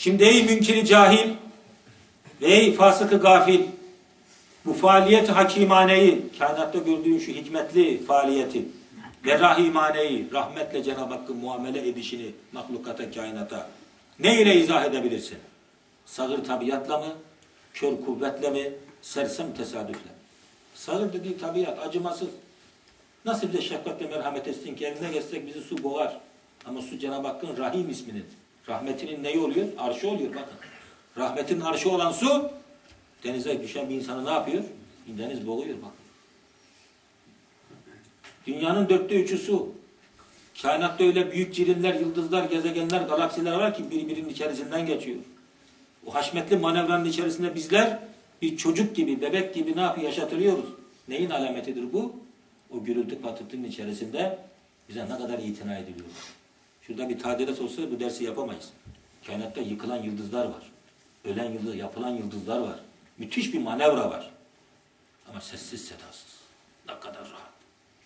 Şimdi ey münkiri cahil ve ey fasıkı gafil bu faaliyet hakimaneyi, kainatta gördüğün şu hikmetli faaliyeti ve rahimaneyi, rahmetle Cenab-ı Hakk'ın muamele edişini mahlukata, kainata ne ile izah edebilirsin? Sağır tabiatla mı, kör kuvvetle mi, sersem tesadüfle? Sağır dediği tabiat, acımasız. Nasıl bize şefkatle merhamet etsin ki eline geçsek bizi su boğar. Ama su Cenab-ı Hakk'ın Rahim isminin, rahmetinin neyi oluyor? Arşı oluyor bakın. Rahmetin arşı olan su, denize düşen bir insanı ne yapıyor? Deniz boğuyor bakın. Dünyanın dörtte üçü su. Kainatta öyle büyük cirimler, yıldızlar, gezegenler, galaksiler var ki birbirinin içerisinden geçiyor. O haşmetli manevranın içerisinde bizler bir çocuk gibi, bebek gibi ne yapıyor? Yaşatılıyoruz. Neyin alametidir bu? O gürültü patırtının içerisinde bize ne kadar itina ediliyor. Şurada bir tadilat olsa bu dersi yapamayız. Kainatta yıkılan yıldızlar var. Ölen yıldız, yapılan yıldızlar var. Müthiş bir manevra var. Ama sessiz sedasız. Ne kadar rahat.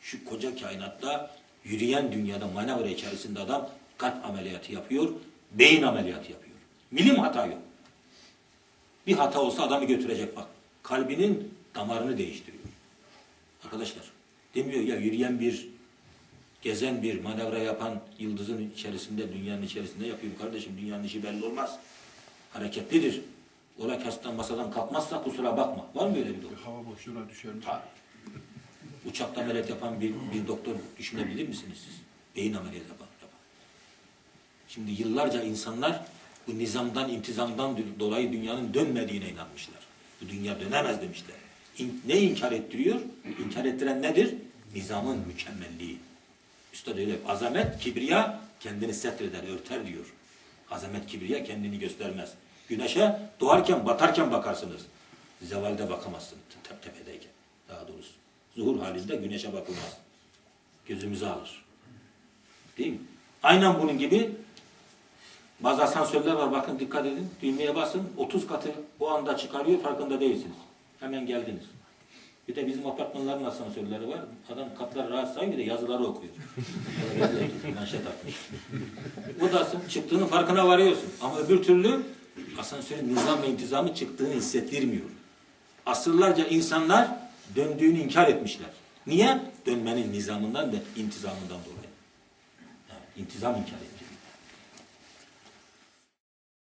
Şu koca kainatta yürüyen dünyada manevra içerisinde adam kalp ameliyatı yapıyor, beyin ameliyatı yapıyor. Milim hata yok. Bir hata olsa adamı götürecek bak. Kalbinin damarını değiştiriyor. Arkadaşlar demiyor ya yürüyen bir gezen bir manevra yapan yıldızın içerisinde, dünyanın içerisinde yapıyor kardeşim. Dünyanın işi belli olmaz. Hareketlidir. Ola kastan masadan kalkmazsa kusura bakma. Var mı öyle bir doktor? Hava boşluğuna düşer mi? Tabii. Uçakta ameliyat yapan bir, bir doktor düşünebilir misiniz siz? Beyin ameliyatı yapan. Şimdi yıllarca insanlar bu nizamdan, intizamdan dolayı dünyanın dönmediğine inanmışlar. Bu dünya dönemez demişler. İn- ne inkar ettiriyor? İnkar ettiren nedir? Nizamın mükemmelliği. Üstad öyle azamet, kibriya kendini setreder, örter diyor. Azamet, kibriya kendini göstermez. Güneşe doğarken, batarken bakarsınız. Zevalde bakamazsın, tep tepedeyken. Daha doğrusu. Zuhur halinde güneşe bakılmaz. Gözümüzü alır. Değil mi? Aynen bunun gibi bazı asansörler var bakın dikkat edin. Düğmeye basın 30 katı o anda çıkarıyor farkında değilsiniz. Hemen geldiniz. Bir de bizim apartmanların asansörleri var. Adam katları rahat bir de yazıları okuyor. Manşet atmış. Buradasın çıktığının farkına varıyorsun. Ama öbür türlü asansörün nizam ve intizamı çıktığını hissettirmiyor. Asırlarca insanlar döndüğünü inkar etmişler. Niye? Dönmenin nizamından ve intizamından dolayı. Yani intizam inkar ediyor.